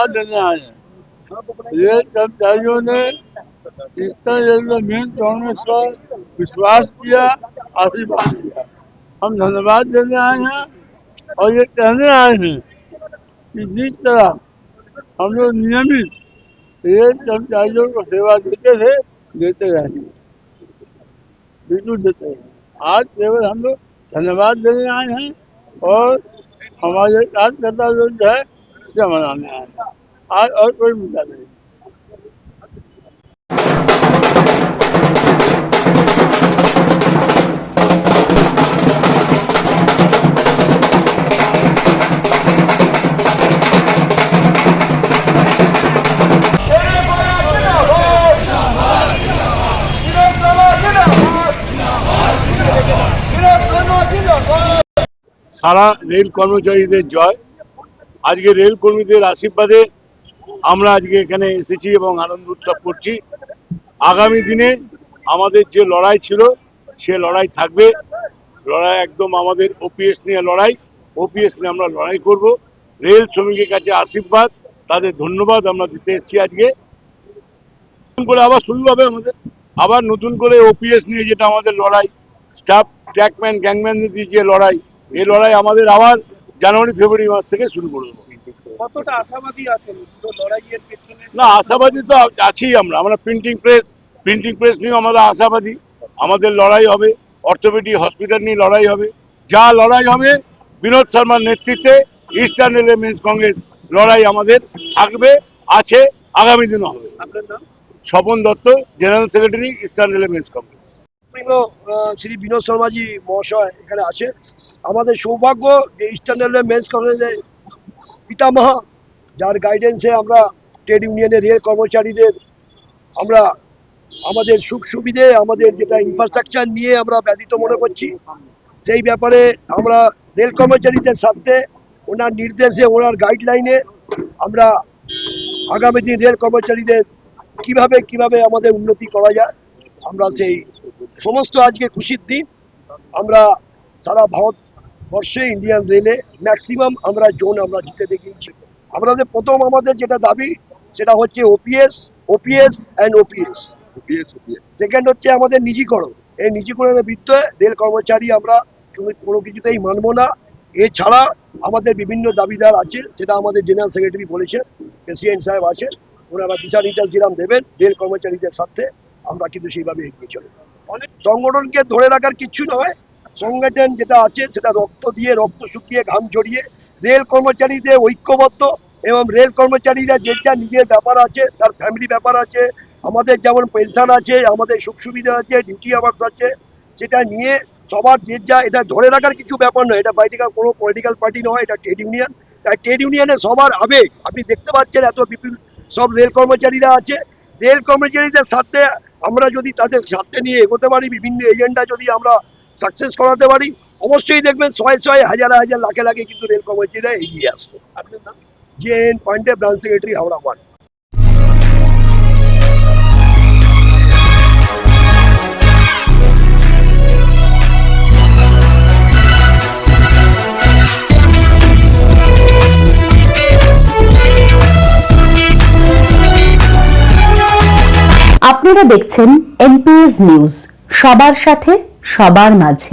धन्यवाद देने आए ये कर्मचारियों ने रेलवे मेन कांग्रेस पर विश्वास किया, आशीर्वाद दिया। हम धन्यवाद देने आए हैं और ये कहने आए हैं कि जिस तरह हम लोग नियमित रेल कर्मचारियों को सेवा देते थे, देते रहेंगे बिल्कुल देते हैं आज केवल हम लोग धन्यवाद देने आए हैं और हमारे कार्यकर्ता जो है, इसका मनाने आए हैं। आज और कोई मुद्दा नहीं সারা রেল কর্মচারীদের জয় আজকে রেল কর্মীদের আশীর্বাদে আমরা আজকে এখানে এসেছি এবং আনন্দ উৎসব করছি। আগামী দিনে আমাদের যে লড়াই ছিল, সে লড়াই থাকবে। লড়াই একদম আমাদের ওপিএস নিয়ে লড়াই। ওপিএস নিয়ে আমরা লড়াই করব। রেল শ্রমিকের কাছে আশীর্বাদ, তাদের ধন্যবাদ আমরা দিতে এসেছি আজকে। করে আবার শুরু হবে আমাদের। আবার নতুন করে ওপিএস নিয়ে যেটা আমাদের লড়াই, স্টাফ, ট্র্যাকম্যান গ্যাংম্যান নিয়ে যে লড়াই এই লড়াই আমাদের আবার জানুয়ারি, ফেব্রুয়ারি মাস থেকে শুরু করে দেবো। কতটা আশাবাদী আছেন লড়াইয়ের পেছনে? না আশাবাদী তো আছি আমরা। আমরা প্রিন্টিং প্রেস প্রিন্টিং প্রেস নিয়েও আমরা আশাবাদী। আমাদের লড়াই হবে। অর্থোপেডিক হসপিটাল নিয়ে লড়াই হবে। যা লড়াই হবে বিনোদ শর্মার নেতৃত্বে ইস্টার্ন এলিমেন্টস কংগ্রেস লড়াই আমাদের থাকবে আছে আগামী দিনও হবে। Swapan Dutta general secretary eastern elements Congress Shri Binod Sharma ji মহাশয় এখানে আছে আমাদের সৌভাগ্য যে ইস্টার্ন রেলওয়ে মেন্স কংগ্রেসের পিতামহ, যার গাইডেন্সে আমরা ট্রেড ইউনিয়নের রেল কর্মচারীদের, আমরা আমাদের সুখ সুবিধে, আমাদের যেটা ইনফ্রাস্ট্রাকচার নিয়ে আমরা ব্যতীত মনে করছি, সেই ব্যাপারে আমরা রেল কর্মচারীদের সাথে, ওনার নির্দেশে, ওনার গাইডলাইনে আমরা আগামী দিন রেল কর্মচারীদের কীভাবে কীভাবে আমাদের উন্নতি করা যায়, আমরা সেই সমস্ত আজকে খুশির দিন, আমরা সারা ভারতবর্ষে ইন্ডিয়ান রেলে ম্যাক্সিমাম আমরা জোন আমরা জিতে দেখিয়েছি। আমাদের প্রথম আমাদের যেটা দাবি সেটা হচ্ছে OPS OPS and OPS second হচ্ছে আমাদের নিজিকরণ। এই নিজিকরণের ভিত্তিতে রেল কর্মচারী আমরা কোনো- কোনো কিছুতেই মানব না। এছাড়া আমাদের বিভিন্ন দাবিদার আছে সেটা আমাদের জেনারেল সেক্রেটারি বলেছেন প্রেসিডেন্ট সাহেব আছে। ওনারা দিশা নির্দেশ যেরাম দেবেন রেল কর্মচারীদের সাথে আমরা কিন্তু সেইভাবে এগিয়ে চলব। অনেক সংগঠনকে ধরে রাখার কিছু নয় সংগঠন যেটা আছে, সেটা রক্ত দিয়ে, রক্ত শুকিয়ে, ঘাম ঝরিয়ে রেল কর্মচারীদের ঐক্যবদ্ধ এবং রেল কর্মচারীরা যে যা নিজের ব্যাপার আছে, তার ফ্যামিলি ব্যাপার আছে, আমাদের যেমন পেনশন আছে, আমাদের সুখ সুবিধা আছে ডিউটি আওয়ার্স আছে, সেটা নিয়ে সবার যে যা, এটা ধরে রাখার কিছু ব্যাপার নয়, এটা বাইরে কোনো পলিটিক্যাল পার্টি নয়, এটা ট্রেড ইউনিয়ন তাই ট্রেড ইউনিয়নে সবার আবেগ, আপনি দেখতে পাচ্ছেন এত বিপুল সব রেল কর্মচারীরা আছে। রেল কর্মচারীদের সাথে আমরা যদি তাদের সাথে নিয়ে এগোতে পারি, বিভিন্ন এজেন্ডা যদি আমরা সাকসেস করাতে পারি অবশ্যই দেখবেন ছয় ছয় হাজার হাজার লাখে লাখে কিন্তু রেল কর্মচারীরা এগিয়ে আসবে। J N Pandey branch secretary Howrah one আপনারা দেখছেন এনপিএস নিউজ সবার সাথে সবার মাঝে।